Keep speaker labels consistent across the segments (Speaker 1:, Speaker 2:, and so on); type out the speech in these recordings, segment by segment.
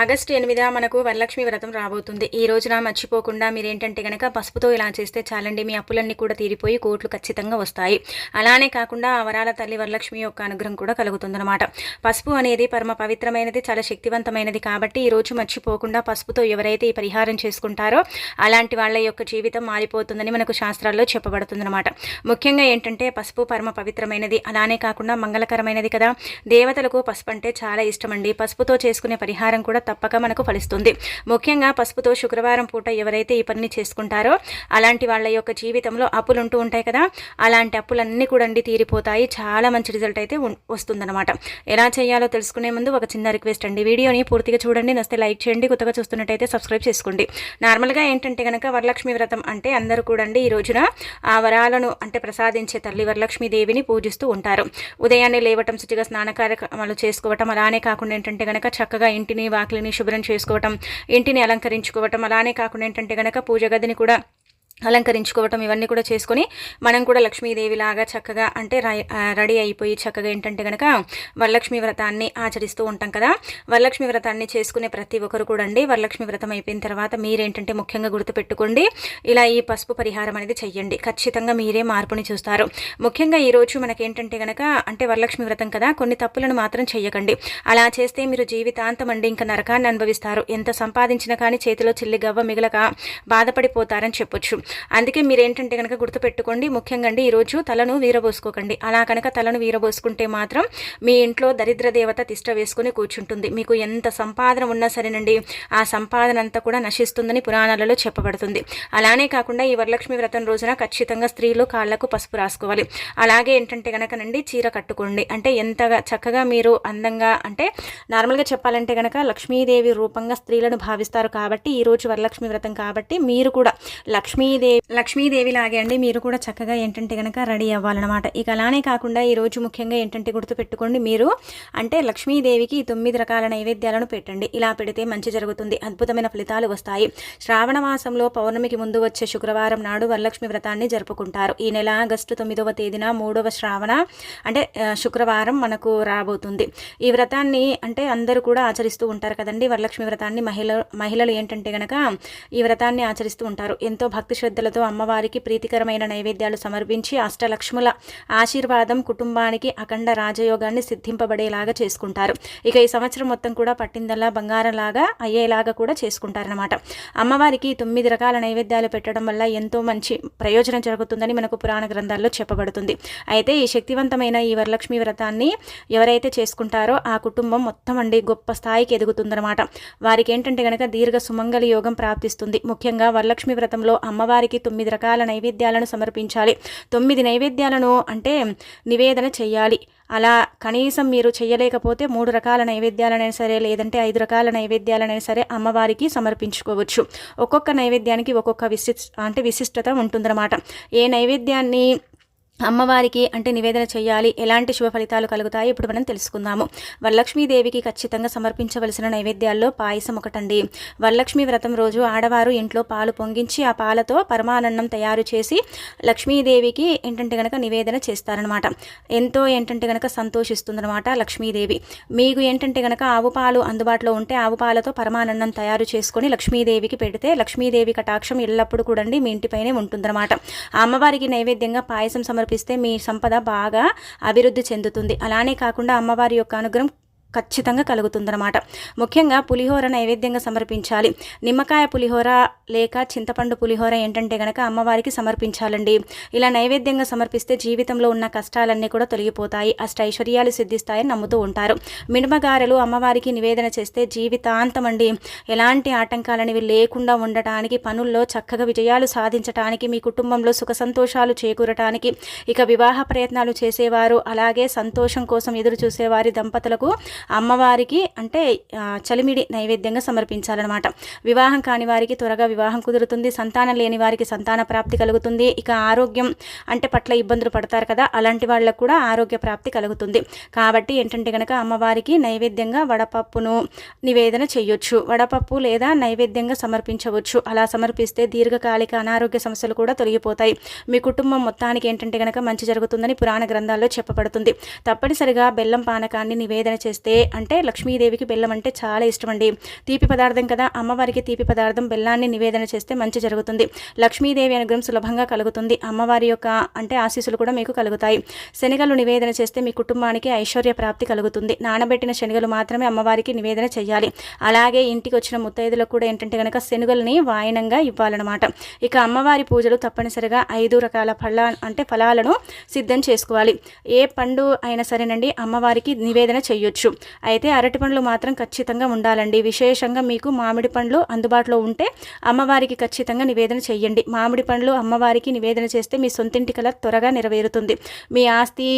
Speaker 1: August ఎనిమిద మనకు వరలక్ష్మి వ్రతం రాబోతుంది. ఈ రోజున మర్చిపోకుండా మీరేంటంటే కనుక పసుపుతో ఇలా చేస్తే చాలండి మీ అప్పులన్నీ కూడా తీరిపోయి కోట్లు ఖచ్చితంగా వస్తాయి. అలానే కాకుండా ఆ వరాల తల్లి వరలక్ష్మి యొక్క అనుగ్రహం కూడా కలుగుతుందన్నమాట. పసుపు అనేది పరమ పవిత్రమైనది చాలా శక్తివంతమైనది కాబట్టి ఈ రోజు మర్చిపోకుండా పసుపుతో ఎవరైతే ఈ పరిహారం చేసుకుంటారో అలాంటి వాళ్ళ యొక్క జీవితం మారిపోతుందని మనకు శాస్త్రాల్లో చెప్పబడుతుందన్నమాట. ముఖ్యంగా ఏంటంటే పసుపు పరమ పవిత్రమైనది అలానే కాకుండా మంగళకరమైనది కదా. దేవతలకు పసుపు అంటే చాలా ఇష్టమండి. పసుపుతో చేసుకునే పరిహారం కూడా తప్పక మనకు ఫలిస్తుంది. ముఖ్యంగా పసుపుతో శుక్రవారం పూట ఎవరైతే ఈ పనిని చేసుకుంటారో అలాంటి వాళ్ళ యొక్క జీవితంలో అప్పులు ఉంటూ ఉంటాయి కదా అలాంటి అప్పులన్నీ కూడా అండి తీరిపోతాయి. చాలా మంచి రిజల్ట్ అయితే వస్తుందన్నమాట. ఎలా చేయాలో తెలుసుకునే ముందు ఒక చిన్న రిక్వెస్ట్ అండి. వీడియోని పూర్తిగా చూడండి నస్తే లైక్ చేయండి కొత్తగా చూస్తున్నట్టయితే సబ్స్క్రైబ్ చేసుకోండి. నార్మల్గా ఏంటంటే కనుక వరలక్ష్మి వ్రతం అంటే అందరూ కూడా అండి ఈ రోజున ఆ వరాలను అంటే ప్రసాదించే తల్లి వరలక్ష్మి దేవిని పూజిస్తూ ఉంటారు. ఉదయాన్నే లేవటం శుచిగా స్నాన కార్యక్రమాలు చేసుకోవటం అలానే కాకుండా ఏంటంటే కనుక చక్కగా ఇంటిని ఆకలిని శుభ్రం చేసుకోవటం ఇంటిని అలంకరించుకోవటం అలానే కాకుండా ఏంటంటే గనక పూజ గదిని కూడా అలంకరించుకోవటం ఇవన్నీ కూడా చేసుకొని మనం కూడా లక్ష్మీదేవిలాగా చక్కగా అంటే రై- రెడీ అయిపోయి చక్కగా ఏంటంటే కనుక వరలక్ష్మి వ్రతాన్ని ఆచరిస్తూ ఉంటాం కదా. వరలక్ష్మి వ్రతాన్ని చేసుకునే ప్రతి ఒక్కరు కూడా అండి వరలక్ష్మి వ్రతం అయిపోయిన తర్వాత మీరేంటంటే ముఖ్యంగా గుర్తుపెట్టుకోండి ఇలా ఈ పసుపు పరిహారం అనేది చెయ్యండి. ఖచ్చితంగా మీరే మార్పుని చూస్తారు. ముఖ్యంగా ఈరోజు మనకేంటంటే కనుక అంటే వరలక్ష్మి వ్రతం కదా కొన్ని తప్పులను మాత్రం చెయ్యకండి. అలా చేస్తే మీరు జీవితాంతం అండి ఇంకా నరకాన్ని అనుభవిస్తారు. ఎంత సంపాదించినా కానీ చేతిలో చిల్లి గవ్వ మిగలక బాధపడిపోతారని చెప్పొచ్చు. అందుకే మీరు ఏంటంటే కనుక గుర్తుపెట్టుకోండి ముఖ్యంగా అండి ఈరోజు తలను వీరబోసుకోకండి. అలా కనుక తలను వీరబోసుకుంటే మాత్రం మీ ఇంట్లో దరిద్ర దేవత తిష్ట వేసుకుని కూర్చుంటుంది. మీకు ఎంత సంపాదన ఉన్నా సరేనండి ఆ సంపాదన అంతా కూడా నశిస్తుందని పురాణాలలో చెప్పబడుతుంది. అలానే కాకుండా ఈ వరలక్ష్మి వ్రతం రోజున ఖచ్చితంగా స్త్రీలు కాళ్ళకు పసుపు రాసుకోవాలి. అలాగే ఏంటంటే కనుకనండి చీర కట్టుకోండి. అంటే ఎంతగా చక్కగా మీరు అందంగా అంటే నార్మల్గా చెప్పాలంటే కనుక లక్ష్మీదేవి రూపంగా స్త్రీలను భావిస్తారు కాబట్టి ఈ రోజు వరలక్ష్మి వ్రతం కాబట్టి మీరు కూడా లక్ష్మీ లక్ష్మీదేవి లక్ష్మీదేవి లాగే అండి మీరు కూడా చక్కగా ఏంటంటే కనుక రెడీ అవ్వాలన్నమాట. ఇక అలానే కాకుండా ఈ రోజు ముఖ్యంగా ఏంటంటే గుర్తుపెట్టుకోండి మీరు అంటే లక్ష్మీదేవికి తొమ్మిది రకాల నైవేద్యాలను పెట్టండి. ఇలా పెడితే మంచి జరుగుతుంది. అద్భుతమైన ఫలితాలు వస్తాయి. శ్రావణ మాసంలో పౌర్ణమికి ముందు వచ్చే శుక్రవారం నాడు వరలక్ష్మి వ్రతాన్ని జరుపుకుంటారు. ఈ నెల ఆగస్టు తొమ్మిదవ తేదీన మూడవ శ్రావణ అంటే శుక్రవారం మనకు రాబోతుంది. ఈ వ్రతాన్ని అంటే అందరూ కూడా ఆచరిస్తూ ఉంటారు కదండి. వరలక్ష్మి వ్రతాన్ని మహిళ మహిళలు ఏంటంటే గనక ఈ వ్రతాన్ని ఆచరిస్తూ ఉంటారు. ఎంతో భక్తి భక్తిశ్రద్ధలతో అమ్మవారికి ప్రీతికరమైన నైవేద్యాలు సమర్పించి అష్టలక్ష్ముల ఆశీర్వాదం కుటుంబానికి అఖండ రాజయోగాన్ని సిద్ధింపబడేలాగా చేసుకుంటారు. ఇక ఈ సంవత్సరం మొత్తం కూడా పట్టిందల్లా బంగారంలాగా అయ్యేలాగా కూడా చేసుకుంటారనమాట అమ్మవారికి తొమ్మిది రకాల నైవేద్యాలు పెట్టడం వల్ల ఎంతో మంచి ప్రయోజనం జరుగుతుందని మనకు పురాణ గ్రంథాల్లో చెప్పబడుతుంది. అయితే ఈ శక్తివంతమైన ఈ వరలక్ష్మి వ్రతాన్ని ఎవరైతే చేసుకుంటారో ఆ కుటుంబం మొత్తం అండి గొప్ప స్థాయికి ఎదుగుతుందన్నమాట. వారికి ఏంటంటే కనుక దీర్ఘ సుమంగళ యోగం ప్రాప్తిస్తుంది. ముఖ్యంగా వరలక్ష్మి వ్రతంలో అమ్మవారి అమ్మవారికి తొమ్మిది రకాల నైవేద్యాలను సమర్పించాలి. తొమ్మిది నైవేద్యాలను అంటే నివేదన చేయాలి. అలా కనీసం మీరు చేయలేకపోతే మూడు రకాల నైవేద్యాలనైనా సరే లేదంటే ఐదు రకాల నైవేద్యాలనైనా సరే అమ్మవారికి సమర్పించుకోవచ్చు. ఒక్కొక్క నైవేద్యానికి ఒక్కొక్క విశిష్ అంటే విశిష్టత ఉంటుందన్నమాట. ఏ నైవేద్యాన్ని అమ్మవారికి అంటే నివేదన చేయాలి. ఎలాంటి శుభ ఫలితాలు కలుగుతాయి ఇప్పుడు మనం తెలుసుకుందాము. వరలక్ష్మీదేవికి ఖచ్చితంగా సమర్పించవలసిన నైవేద్యాల్లో పాయసం ఒకటండి. వరలక్ష్మి వ్రతం రోజు ఆడవారు ఇంట్లో పాలు పొంగించి ఆ పాలతో పరమానందం తయారు చేసి లక్ష్మీదేవికి ఏంటంటే గనక నివేదన చేస్తారనమాట ఎంతో ఏంటంటే గనక సంతోషిస్తుందనమాట లక్ష్మీదేవి. మీకు ఏంటంటే గనక ఆవు పాలు అందుబాటులో ఉంటే ఆవు పాలతో పరమానందం తయారు చేసుకొని లక్ష్మీదేవికి పెడితే లక్ష్మీదేవి కటాక్షం ఎల్లప్పుడూ కూడండి మీ ఇంటిపైనే ఉంటుందన్నమాట. ఆ అమ్మవారికి నైవేద్యంగా పాయసం సమర్ సమర్పిస్తే మీ సంపద బాగా అభివృద్ధి చెందుతుంది. అలానే కాకుండా అమ్మవారి యొక్క అనుగ్రహం ఖచ్చితంగా కలుగుతుందన్నమాట. ముఖ్యంగా పులిహోర నైవేద్యంగా సమర్పించాలి. నిమ్మకాయ పులిహోర లేక చింతపండు పులిహోర ఏంటంటే గనక అమ్మవారికి సమర్పించాలండి. ఇలా నైవేద్యంగా సమర్పిస్తే జీవితంలో ఉన్న కష్టాలన్నీ కూడా తొలగిపోతాయి. అష్ట ఐశ్వర్యాలు సిద్ధిస్తాయని నమ్ముతూ ఉంటారు. మినుమగారెలు అమ్మవారికి నివేదన చేస్తే జీవితాంతం అండి ఎలాంటి ఆటంకాలనేవి లేకుండా ఉండటానికి పనుల్లో చక్కగా విజయాలు సాధించటానికి మీ కుటుంబంలో సుఖ సంతోషాలు చేకూరటానికి ఇక వివాహ ప్రయత్నాలు చేసేవారు అలాగే సంతోషం కోసం ఎదురు చూసేవారి దంపతులకు అమ్మవారికి అంటే చలిమిడి నైవేద్యంగా సమర్పించాలన్నమాట. వివాహం కాని వారికి త్వరగా వివాహం కుదురుతుంది. సంతానం లేని వారికి సంతాన ప్రాప్తి కలుగుతుంది. ఇక ఆరోగ్యం అంటే పట్ల ఇబ్బందులు పడతారు కదా అలాంటి వాళ్ళకు కూడా ఆరోగ్య ప్రాప్తి కలుగుతుంది. కాబట్టి ఏంటంటే కనుక అమ్మవారికి నైవేద్యంగా వడపప్పును నివేదన చేయొచ్చు. వడపప్పు లేదా నైవేద్యంగా సమర్పించవచ్చు. అలా సమర్పిస్తే దీర్ఘకాలిక అనారోగ్య సమస్యలు కూడా తొలగిపోతాయి. మీ కుటుంబం మొత్తానికి ఏంటంటే కనుక మంచి జరుగుతుందని పురాణ గ్రంథాల్లో చెప్పబడుతుంది. తప్పనిసరిగా బెల్లం పానకాన్ని నివేదన చేస్తే ఏ అంటే లక్ష్మీదేవికి బెల్లం అంటే చాలా ఇష్టం అండి తీపి పదార్థం కదా అమ్మవారికి తీపి పదార్థం బెల్లాన్ని నివేదన చేస్తే మంచి జరుగుతుంది. లక్ష్మీదేవి అనుగ్రహం సులభంగా కలుగుతుంది. అమ్మవారి యొక్క అంటే ఆశీస్సులు కూడా మీకు కలుగుతాయి. శనగలు నివేదన చేస్తే మీ కుటుంబానికి ఐశ్వర్య ప్రాప్తి కలుగుతుంది. నానబెట్టిన శనగలు మాత్రమే అమ్మవారికి నివేదన చేయాలి. అలాగే ఇంటికి వచ్చిన ముత్తైదులకు కూడా ఏంటంటే కనుక శనగల్ని వాయనంగా ఇవ్వాలన్నమాట. ఇక అమ్మవారి పూజలు తప్పనిసరిగా ఐదు రకాల ఫల అంటే ఫలాలను సిద్ధం చేసుకోవాలి. ఏ పండు అయినా సరేనండి అమ్మవారికి నివేదన చేయొచ్చు. అయితే అరటి పండ్లు మాత్రం ఖచ్చితంగా ఉండాలండి. విశేషంగా మీకు మామిడి పండ్లు అందుబాటులో ఉంటే అమ్మవారికి ఖచ్చితంగా నివేదన చేయండి మామిడి పండ్లు అమ్మవారికి నివేదన చేస్తే మీ సొంతింటి కల త్వరగా నెరవేరుతుంది. మీ ఆస్తి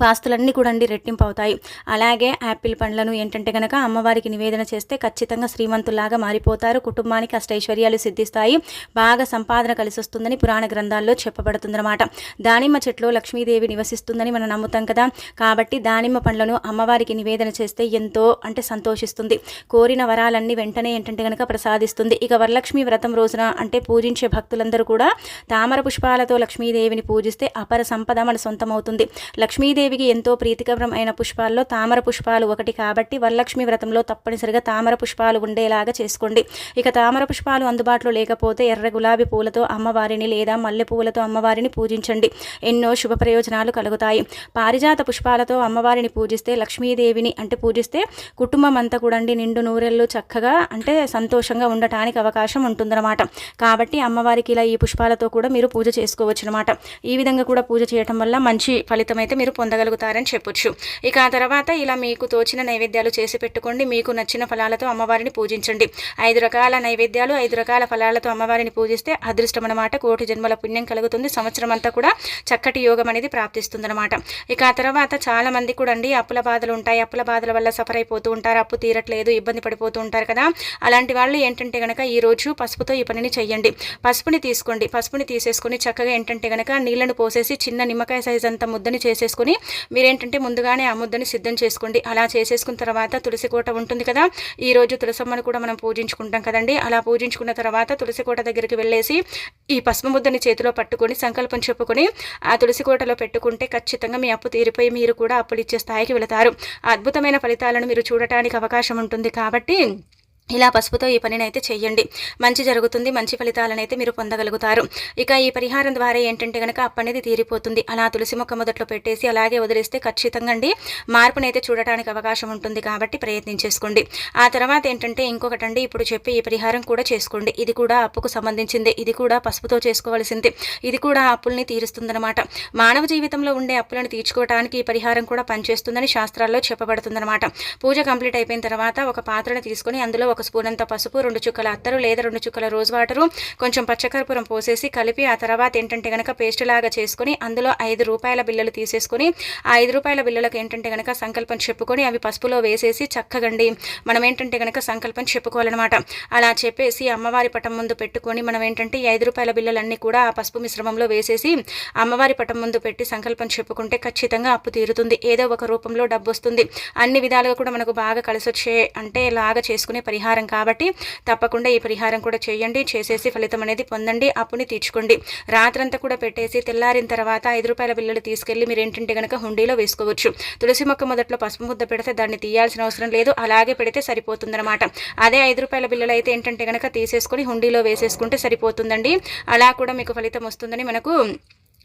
Speaker 1: పాస్తులన్నీ కూడా అండి రెట్టింపు అవుతాయి అలాగే యాపిల్ పండ్లను ఏంటంటే కనుక అమ్మవారికి నివేదన చేస్తే ఖచ్చితంగా శ్రీమంతులాగా మారిపోతారు. కుటుంబానికి అష్టైశ్వర్యాలు సిద్ధిస్తాయి. బాగా సంపాదన కలిసి వస్తుందని పురాణ గ్రంథాల్లో చెప్పబడుతుందన్నమాట. దానిమ్మ చెట్లో లక్ష్మీదేవి నివసిస్తుందని మనం నమ్ముతాం కదా. కాబట్టి దానిమ్మ పండ్లను అమ్మవారికి నివేదన చేస్తే ఎంతో అంటే సంతోషిస్తుంది. కోరిన వరాలన్నీ వెంటనే ఏంటంటే కనుక ప్రసాదిస్తుంది. ఇక వరలక్ష్మి వ్రతం రోజున అంటే పూజించే భక్తులందరూ కూడా తామర పుష్పాలతో లక్ష్మీదేవిని పూజిస్తే అపర సంపద మన సొంతమవుతుంది. లక్ష్మీ లక్ష్మీదేవికి ఎంతో ప్రీతికరమైన పుష్పాల్లో తామర పుష్పాలు ఒకటి కాబట్టి వరలక్ష్మి వ్రతంలో తప్పనిసరిగా తామర పుష్పాలు ఉండేలాగా చేసుకోండి. ఇక తామర పుష్పాలు అందుబాటులో లేకపోతే ఎర్ర గులాబీ పూలతో అమ్మవారిని లేదా మల్లె పూలతో అమ్మవారిని పూజించండి. ఎన్నో శుభ ప్రయోజనాలు కలుగుతాయి. పారిజాత పుష్పాలతో అమ్మవారిని పూజిస్తే లక్ష్మీదేవిని అంటే పూజిస్తే కుటుంబం అంతా కూడండి నిండు నూరెళ్ళు చక్కగా అంటే సంతోషంగా ఉండటానికి అవకాశం ఉంటుందన్నమాట. కాబట్టి అమ్మవారికి ఇలా ఈ పుష్పాలతో కూడా మీరు పూజ చేసుకోవచ్చు అనమాట ఈ విధంగా కూడా పూజ చేయటం వల్ల మంచి ఫలితం అయితే మీరు పొందగలుగుతారని చెప్పొచ్చు. ఇక ఆ తర్వాత ఇలా మీకు తోచిన నైవేద్యాలు చేసి పెట్టుకోండి. మీకు నచ్చిన ఫలాలతో అమ్మవారిని పూజించండి. ఐదు రకాల నైవేద్యాలు ఐదు రకాల ఫలాలతో అమ్మవారిని పూజిస్తే అదృష్టం అనమాట కోటి జన్మల పుణ్యం కలుగుతుంది. సంవత్సరం అంతా కూడా చక్కటి యోగం అనేది ప్రాప్తిస్తుందనమాట. ఇక ఆ తర్వాత చాలా మంది కూడా అండి అప్పుల బాధలు ఉంటాయి. అప్పుల బాధల వల్ల సఫర్ అయిపోతూ ఉంటారు. అప్పు తీరట్లేదు ఇబ్బంది పడిపోతూ ఉంటారు కదా. అలాంటి వాళ్ళు ఏంటంటే కనుక ఈరోజు పసుపుతో ఈ పనిని చెయ్యండి. పసుపుని తీసుకోండి. పసుపుని తీసేసుకొని చక్కగా ఏంటంటే కనుక నీళ్ళను పోసేసి చిన్న నిమ్మకాయ సైజ్ అంత ముద్దని చేసేసుకొని మీరేంటంటే ముందుగానే ఆ ముద్దని సిద్ధం చేసుకోండి. అలా చేసేసుకున్న తర్వాత తులసి కోట ఉంటుంది కదా ఈరోజు తులసమ్మను కూడా మనం పూజించుకుంటాం కదండి. అలా పూజించుకున్న తర్వాత తులసి కోట దగ్గరికి వెళ్ళేసి ఈ పసుపు ముద్దని చేతిలో పట్టుకొని సంకల్పం చెప్పుకొని ఆ తులసి కోటలో పెట్టుకుంటే ఖచ్చితంగా మీ అప్పు తీరిపోయి మీరు కూడా అప్పులు ఇచ్చే స్థాయికి వెళతారు. అద్భుతమైన ఫలితాలను మీరు చూడటానికి అవకాశం ఉంటుంది కాబట్టి ఇలా పసుపుతో ఈ పనినైతే చేయండి మంచి జరుగుతుంది మంచి ఫలితాలనైతే మీరు పొందగలుగుతారు. ఇక ఈ పరిహారం ద్వారా ఏంటంటే కనుక అప్పనేది తీరిపోతుంది. అలా తులసి మొక్క మొదట్లో పెట్టేసి అలాగే వదిలేస్తే ఖచ్చితంగా అండి మార్పునైతే చూడటానికి అవకాశం ఉంటుంది కాబట్టి ప్రయత్నించేసుకోండి ఆ తర్వాత ఏంటంటే ఇంకొకటండి ఇప్పుడు చెప్పి ఈ పరిహారం కూడా చేసుకోండి. ఇది కూడా అప్పుకు సంబంధించింది. ఇది కూడా పసుపుతో చేసుకోవాల్సింది. ఇది కూడా అప్పుల్ని తీరుస్తుందన్నమాట. మానవ జీవితంలో ఉండే అప్పులను తీర్చుకోవడానికి ఈ పరిహారం కూడా పనిచేస్తుందని శాస్త్రాల్లో చెప్పబడుతుందన్నమాట. పూజ కంప్లీట్ అయిపోయిన తర్వాత ఒక పాత్రను తీసుకొని అందులో ఒక స్పూన్ అంత పసుపు రెండు చుక్కల అత్తరు లేదా రెండు చుక్కల రోజ్ వాటరు కొంచెం పచ్చకర్పూరం పోసేసి కలిపి ఆ తర్వాత ఏంటంటే కనుక పేస్ట్ లాగా చేసుకొని అందులో ఐదు రూపాయల బిల్లలు తీసేసుకొని ఆ ఐదు రూపాయల బిల్లలకు ఏంటంటే కనుక సంకల్పం చెప్పుకొని అవి పసుపులో వేసేసి చక్కగండి. మనం ఏంటంటే కనుక సంకల్పం చెప్పుకోవాలన్నమాట. అలా చెప్పేసి అమ్మవారి పటం ముందు పెట్టుకొని మనం ఏంటంటే ఈ ఐదు రూపాయల బిల్లలన్నీ కూడా ఆ పసుపు మిశ్రమంలో వేసేసి అమ్మవారి పటం ముందు పెట్టి సంకల్పం చెప్పుకుంటే ఖచ్చితంగా అప్పు తీరుతుంది. ఏదో ఒక రూపంలో డబ్బు వస్తుంది. అన్ని విధాలుగా కూడా మనకు బాగా కలిసి వచ్చే అంటే లాగా చేసుకునే పరిహారం పరిహారం కాబట్టి తప్పకుండా ఈ పరిహారం కూడా చేయండి. చేసేసి ఫలితం అనేది పొందండి. అప్పుని తీర్చుకోండి. రాత్రంతా కూడా పెట్టేసి తెల్లారిన తర్వాత ఐదు రూపాయల బిల్లులు తీసుకెళ్ళి మీరు ఏంటంటే కనుక హుండీలో వేసుకోవచ్చు. తులసి మొక్క మొదట్లో పసుపు ముద్ద పెడితే దాన్ని తీయాల్సిన అవసరం లేదు. అలాగే పెడితే సరిపోతుందన్నమాట. అదే ఐదు రూపాయల బిల్లులు అయితే ఏంటంటే కనుక తీసేసుకొని హుండీలో వేసేసుకుంటే సరిపోతుందండి. అలా కూడా మీకు ఫలితం వస్తుందని మనకు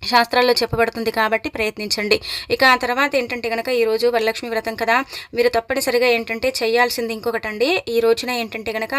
Speaker 1: శాస్త్రాల్లో చెప్పబడుతుంది కాబట్టి ప్రయత్నించండి. ఇక ఆ తర్వాత ఏంటంటే కనుక ఈరోజు వరలక్ష్మి వ్రతం కదా. మీరు తప్పనిసరిగా ఏంటంటే చేయాల్సింది ఇంకొకటండి. ఈ రోజున ఏంటంటే కనుక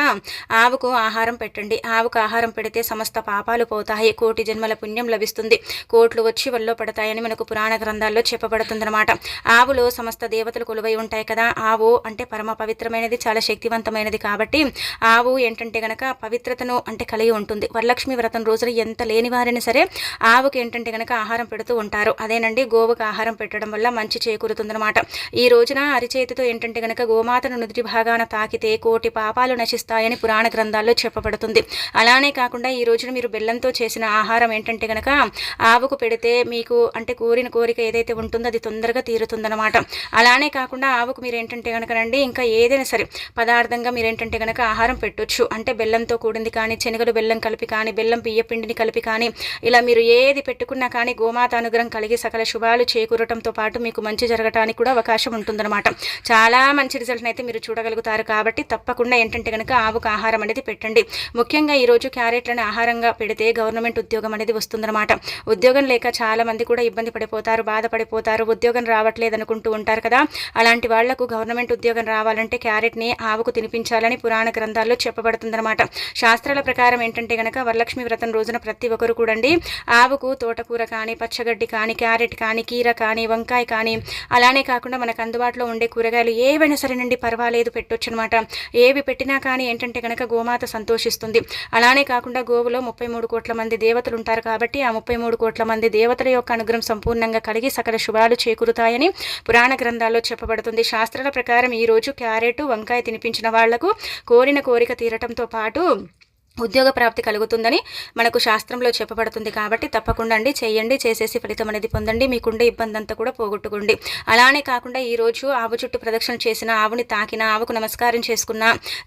Speaker 1: ఆవుకు ఆహారం పెట్టండి. ఆవుకు ఆహారం పెడితే సమస్త పాపాలు పోతాయి. కోటి జన్మల పుణ్యం లభిస్తుంది. కోట్లు వచ్చి వల్లో పడతాయని మనకు పురాణ గ్రంథాల్లో చెప్పబడుతుందన్నమాట. ఆవులో సమస్త దేవతలు కొలువై ఉంటాయి కదా. ఆవు అంటే పరమ పవిత్రమైనది చాలా శక్తివంతమైనది కాబట్టి ఆవు ఏంటంటే కనుక పవిత్రతను అంటే కలిగి ఉంటుంది. వరలక్ష్మి వ్రతం రోజున ఎంత లేని వారైనా సరే ఆవుకి ఏంటంటే కనుక ఆహారం పెడుతూ ఉంటారు. అదేనండి గోవుకు ఆహారం పెట్టడం వల్ల మంచి చేకూరుతుందనమాట ఈ రోజున అరిచేతితో ఏంటంటే కనుక గోమాతను నుదుటి భాగాన తాకితే కోటి పాపాలు నశిస్తాయని పురాణ గ్రంథాల్లో చెప్పబడుతుంది. అలానే కాకుండా ఈ రోజున మీరు బెల్లంతో చేసిన ఆహారం ఏంటంటే కనుక ఆవుకు పెడితే మీకు అంటే కోరిన కోరిక ఏదైతే ఉంటుందో అది తొందరగా తీరుతుందనమాట అలానే కాకుండా ఆవుకు మీరు ఏంటంటే కనుకనండి ఇంకా ఏదైనా సరే పదార్థంగా మీరు ఏంటంటే కనుక ఆహారం పెట్టొచ్చు. అంటే బెల్లంతో కూడింది కానీ శనగలు బెల్లం కలిపి కానీ బెల్లం బియ్య పిండిని కలిపి కానీ ఇలా మీరు ఏది పెట్టుకున్న ఎక్కడున్నా కానీ గోమాత అనుగ్రహం కలిగి సకల శుభాలు చేకూరటంతో పాటు మీకు మంచి జరగటానికి కూడా అవకాశం ఉంటుందన్నమాట. చాలా మంచి రిజల్ట్ని అయితే మీరు చూడగలుగుతారు కాబట్టి తప్పకుండా ఏంటంటే కనుక ఆవుకు ఆహారం అనేది పెట్టండి. ముఖ్యంగా ఈరోజు క్యారెట్లను ఆహారంగా పెడితే గవర్నమెంట్ ఉద్యోగం అనేది వస్తుందన్నమాట. ఉద్యోగం లేక చాలా మంది కూడా ఇబ్బంది పడిపోతారు బాధపడిపోతారు ఉద్యోగం రావట్లేదు అనుకుంటూ ఉంటారు కదా. అలాంటి వాళ్ళకు గవర్నమెంట్ ఉద్యోగం రావాలంటే క్యారెట్ని ఆవుకు తినిపించాలని పురాణ గ్రంథాల్లో చెప్పబడుతుందన్నమాట. శాస్త్రాల ప్రకారం ఏంటంటే కనుక వరలక్ష్మి వ్రతం రోజున ప్రతి ఒక్కరు కూడండి. ఆవుకు తోటకు కూర కానీ పచ్చగడ్డి కానీ క్యారెట్ కానీ కీర కానీ వంకాయ కానీ అలానే కాకుండా మనకు అందుబాటులో ఉండే కూరగాయలు ఏవైనా సరేనండి పర్వాలేదు పెట్టొచ్చు అనమాట ఏవి పెట్టినా కానీ ఏంటంటే కనుక గోమాత సంతోషిస్తుంది. అలానే కాకుండా గోవులో ముప్పై మూడు కోట్ల మంది దేవతలు ఉంటారు కాబట్టి ఆ ముప్పై మూడు కోట్ల మంది దేవతల యొక్క అనుగ్రహం సంపూర్ణంగా కలిగి సకల శుభాలు చేకూరుతాయని పురాణ గ్రంథాల్లో చెప్పబడుతుంది. శాస్త్రాల ప్రకారం ఈరోజు క్యారెట్ వంకాయ తినిపించిన వాళ్ళకు కోరిన కోరిక తీరటంతో పాటు ఉద్యోగ ప్రాప్తి కలుగుతుందని మనకు శాస్త్రంలో చెప్పబడుతుంది కాబట్టి తప్పకుండా అండి చేయండి చేసేసి ఫలితం అనేది పొందండి. మీకుండే ఇబ్బంది అంతా కూడా పోగొట్టుకోండి. అలానే కాకుండా ఈరోజు ఆవు చుట్టూ ప్రదక్షిణ చేసిన ఆవుని తాకిన ఆవుకు నమస్కారం చేసుకున్న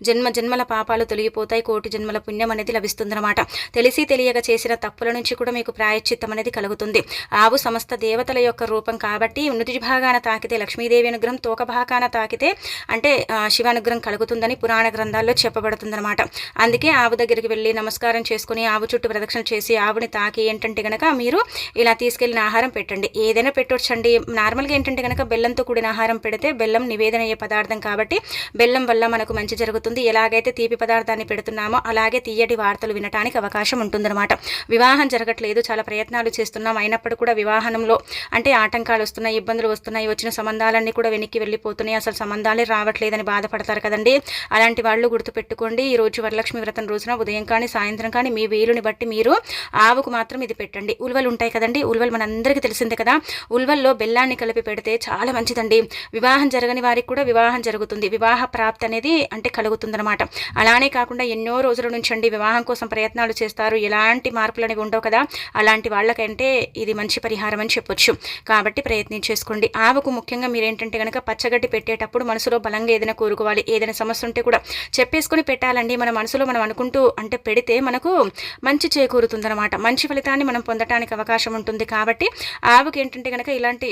Speaker 1: జన్మ జన్మల పాపాలు తొలగిపోతాయి. కోటి జన్మల పుణ్యం అనేది లభిస్తుందన్నమాట. తెలిసి తెలియక చేసిన తప్పుల నుంచి కూడా మీకు ప్రాయశ్చిత్తం అనేది కలుగుతుంది. ఆవు సమస్త దేవతల యొక్క రూపం కాబట్టి నుది భాగాన తాకితే లక్ష్మీదేవి అనుగ్రహం తోక భాగాన తాకితే అంటే శివానుగ్రహం కలుగుతుందని పురాణ గ్రంథాల్లో చెప్పబడుతుందన్నమాట. అందుకే ఆవు దగ్గర దగ్గరికి వెళ్ళి నమస్కారం చేసుకుని ఆవు చుట్టూ ప్రదక్షిణ చేసి ఆవుని తాకి ఏంటంటే కనుక మీరు ఇలా తీసుకెళ్ళిన ఆహారం పెట్టండి. ఏదైనా పెట్టొచ్చండి. నార్మల్గా ఏంటంటే కనుక బెల్లంతో కూడిన ఆహారం పెడితే బెల్లం నివేదన అయ్యే పదార్థం కాబట్టి బెల్లం వల్ల మనకు మంచి జరుగుతుంది. ఎలాగైతే తీపి పదార్థాన్ని పెడుతున్నామో అలాగే తీయటి వార్తలు వినడానికి అవకాశం ఉంటుందన్నమాట. వివాహం జరగట్లేదు. చాలా ప్రయత్నాలు చేస్తున్నాం. అయినప్పుడు కూడా వివాహంలో అంటే ఆటంకాలు వస్తున్నాయి ఇబ్బందులు వస్తున్నాయి. వచ్చిన సంబంధాలన్నీ కూడా వెనక్కి వెళ్ళిపోతున్నాయి. అసలు సంబంధాలే రావట్లేదని బాధపడతారు కదండి. అలాంటి వాళ్ళు గుర్తుపెట్టుకోండి. ఈ రోజు వరలక్ష్మి వ్రతం రోజున ఉదయం కానీ సాయంత్రం కానీ మీ వీలుని బట్టి మీరు ఆవుకు మాత్రం ఇది పెట్టండి. ఉల్వలు ఉంటాయి కదండి ఉల్వలు మనందరికీ తెలిసిందే కదా. ఉల్వల్లో బెల్లాన్ని కలిపి పెడితే చాలా మంచిదండి. వివాహం జరగని వారికి కూడా వివాహం జరుగుతుంది. వివాహ ప్రాప్తి అనేది అంటే కలుగుతుందనమాట అలానే కాకుండా ఎన్నో రోజుల నుంచి అండి వివాహం కోసం ప్రయత్నాలు చేస్తారు. ఎలాంటి మార్పులు అనేవి ఉండవు కదా. అలాంటి వాళ్ళకంటే ఇది మంచి పరిహారం అని చెప్పొచ్చు. కాబట్టి ప్రయత్నించేసుకోండి ఆవుకు ముఖ్యంగా మీరు ఏంటంటే కనుక పచ్చగడ్డి పెట్టేటప్పుడు మనసులో బలంగా ఏదైనా కోరుకోవాలి. ఏదైనా సమస్య ఉంటే కూడా చెప్పేసుకొని పెట్టాలండి. మన మనసులో మనం అనుకుంటూ అంటే పెడితే మనకు మంచి చేకూరుతుందనమాట మంచి ఫలితాన్ని మనం పొందటానికి అవకాశం ఉంటుంది కాబట్టి ఆవుకి ఏంటంటే కనుక ఇలాంటి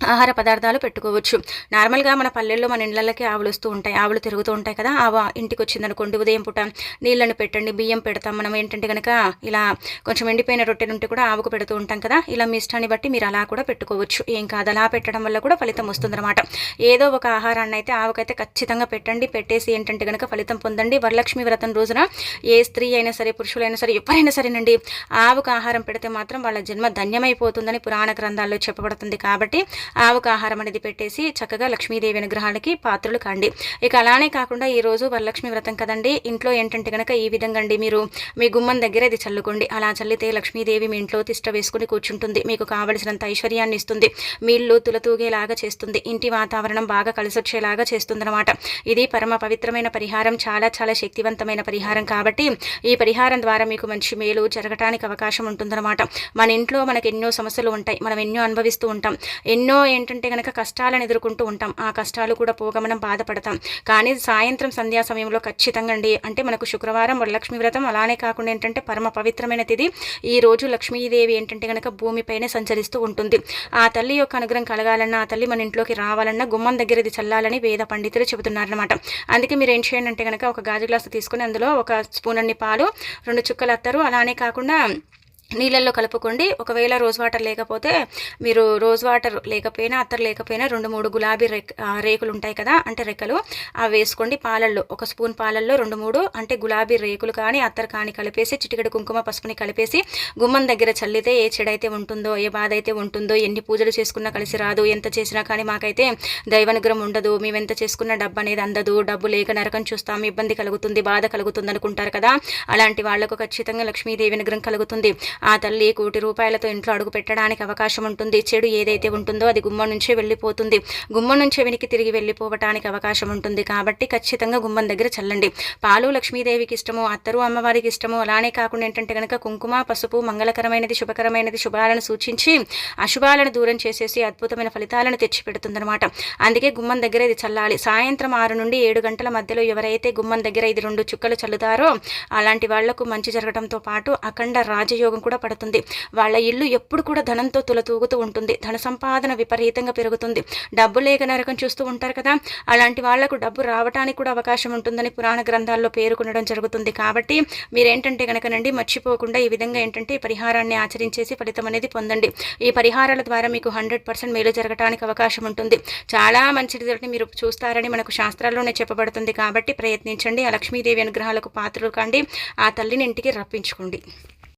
Speaker 1: ఆహార పదార్థాలు పెట్టుకోవచ్చు. నార్మల్గా మన పల్లెల్లో మన ఇళ్ళకి ఆవులు వస్తూ ఉంటాయి. ఆవులు తిరుగుతూ ఉంటాయి కదా ఆవు ఇంటికి వచ్చిందనుకోండి ఉదయం పూట నీళ్ళను పెట్టండి బియ్యం పెడతాం. మనం ఏంటంటే కనుక ఇలా కొంచెం ఎండిపోయిన రొట్టె ఉంటే కూడా ఆవుకు పెడుతూ ఉంటాం కదా ఇలా మీ ఇష్టాన్ని బట్టి మీరు అలా కూడా పెట్టుకోవచ్చు. ఏం కాదు అలా పెట్టడం వల్ల కూడా ఫలితం వస్తుందన్నమాట. ఏదో ఒక ఆహారాన్ని అయితే ఆవుకైతే ఖచ్చితంగా పెట్టండి. పెట్టేసి ఏంటంటే కనుక ఫలితం పొందండి. వరలక్ష్మి వ్రతం రోజున ఏ స్త్రీ అయినా సరే పురుషులైనా సరే ఎవరైనా సరేనండి ఆవుకు ఆహారం పెడితే మాత్రం వాళ్ళ జన్మ ధన్యమైపోతుందని పురాణ గ్రంథాల్లో చెప్పబడుతుంది కాబట్టి ఆవుకు ఆహారం అనేది పెట్టేసి చక్కగా లక్ష్మీదేవి అనుగ్రహానికి పాత్రలు కండి. ఇక అలానే కాకుండా ఈరోజు వరలక్ష్మి వ్రతం కదండి. ఇంట్లో ఏంటంటే కనుక ఈ విధంగా అండి మీరు మీ గుమ్మం దగ్గర ఇది చల్లుకోండి. అలా చల్లితే లక్ష్మీదేవి మీ ఇంట్లో తిష్ట వేసుకుని కూర్చుంటుంది. మీకు కావలసినంత ఐశ్వర్యాన్ని ఇస్తుంది. మీ ఇల్లు తులతూగేలాగా చేస్తుంది. ఇంటి వాతావరణం బాగా కలిసొచ్చేలాగా చేస్తుందన్నమాట. ఇది పరమ పవిత్రమైన పరిహారం. చాలా చాలా శక్తివంతమైన పరిహారం కాబట్టి ఈ పరిహారం ద్వారా మీకు మంచి మేలు జరగటానికి అవకాశం ఉంటుందన్నమాట. మన ఇంట్లో మనకు ఎన్నో సమస్యలు ఉంటాయి. మనం ఎన్నో అనుభవిస్తూ ఉంటాం. ఎన్నో ఎన్నో ఏంటంటే కనుక కష్టాలను ఎదుర్కొంటూ ఉంటాం. ఆ కష్టాలు కూడా పోగా మనం బాధపడతాం. కానీ సాయంత్రం సంధ్యా సమయంలో ఖచ్చితంగా అండి అంటే మనకు శుక్రవారం వరలక్ష్మి వ్రతం అలానే కాకుండా ఏంటంటే పరమ పవిత్రమైన తిది ఈ రోజు లక్ష్మీదేవి ఏంటంటే కనుక భూమిపైనే సంచరిస్తూ ఉంటుంది. ఆ తల్లి యొక్క అనుగ్రహం కలగాలన్నా ఆ తల్లి మన ఇంట్లోకి రావాలన్నా గుమ్మం దగ్గర ఇది చల్లాలని వేద పండితులు చెబుతున్నారనమాట అందుకే మీరు ఏం చేయండి అంటే కనుక ఒక గాజు గ్లాసు తీసుకుని అందులో ఒక స్పూన్ అన్ని పాలు రెండు చుక్కలు అత్తరు. అలానే కాకుండా నీళ్ళల్లో కలుపుకోండి. ఒకవేళ రోజ్ వాటర్ లేకపోతే మీరు రోజ్ వాటర్ లేకపోయినా అత్తరు లేకపోయినా రెండు మూడు గులాబీ రేకులు ఉంటాయి కదా అంటే రెక్కలు అవి వేసుకోండి పాలల్లో. ఒక స్పూన్ పాలల్లో రెండు మూడు అంటే గులాబీ రేకులు కానీ అత్తరు కానీ కలిపేసి చిటికడి కుంకుమ పసుపుని కలిపేసి గుమ్మం దగ్గర చల్లితే ఏ చెడైతే ఉంటుందో ఏ బాధ అయితే ఉంటుందో ఎన్ని పూజలు చేసుకున్నా కలిసి రాదు ఎంత చేసినా కానీ మాకైతే దైవనుగ్రహం ఉండదు మేము ఎంత చేసుకున్న డబ్బు అనేది అందదు డబ్బు లేక నరకం చూస్తాం ఇబ్బంది కలుగుతుంది బాధ కలుగుతుంది అనుకుంటారు కదా అలాంటి వాళ్ళకు ఖచ్చితంగా లక్ష్మీదేవి అనుగ్రహం కలుగుతుంది. ఆ తల్లి కోటి రూపాయలతో ఇంట్లో అడుగు పెట్టడానికి అవకాశం ఉంటుంది. చెడు ఏదైతే ఉంటుందో అది గుమ్మం నుంచే వెళ్ళిపోతుంది. గుమ్మం నుంచే వెనికి తిరిగి వెళ్ళిపోవటానికి అవకాశం ఉంటుంది. కాబట్టి ఖచ్చితంగా గుమ్మం దగ్గర చల్లండి. పాలు లక్ష్మీదేవికి ఇష్టము అత్తరు అమ్మవారికి ఇష్టము. అలానే కాకుండా ఏంటంటే కనుక కుంకుమ పసుపు మంగళకరమైనది శుభకరమైనది శుభాలను సూచించి అశుభాలను దూరం చేసేసి అద్భుతమైన ఫలితాలను తెచ్చిపెడుతుందనమాట అందుకే గుమ్మం దగ్గర ఇది చల్లాలి. సాయంత్రం ఆరు నుండి ఏడు గంటల మధ్యలో ఎవరైతే గుమ్మం దగ్గర ఇది రెండు చుక్కలు చల్లుతారో అలాంటి వాళ్ళకు మంచి జరగడంతో పాటు అఖండ రాజయోగం కూడా పడుతుంది. వాళ్ళ ఇల్లు ఎప్పుడు కూడా ధనంతో తులతూగుతూ ఉంటుంది. ధన సంపాదన విపరీతంగా పెరుగుతుంది. డబ్బు లేక నరకం చూస్తూ ఉంటారు కదా. అలాంటి వాళ్ళకు డబ్బు రావడానికి కూడా అవకాశం ఉంటుందని పురాణ గ్రంథాల్లో పేర్కొనడం జరుగుతుంది. కాబట్టి మీరేంటంటే కనుకనండి మర్చిపోకుండా ఈ విధంగా ఏంటంటే ఈ పరిహారాన్ని ఆచరించేసి ఫలితం అనేది పొందండి. ఈ పరిహారాల ద్వారా మీకు హండ్రెడ్ పర్సెంట్ మేలు జరగడానికి అవకాశం ఉంటుంది. చాలా మంచి రిజల్ట్ని మీరు చూస్తారని మనకు శాస్త్రాల్లోనే చెప్పబడుతుంది. కాబట్టి ప్రయత్నించండి. ఆ లక్ష్మీదేవి అనుగ్రహాలకు పాత్రలు కాండి. ఆ తల్లిని ఇంటికి రప్పించుకోండి.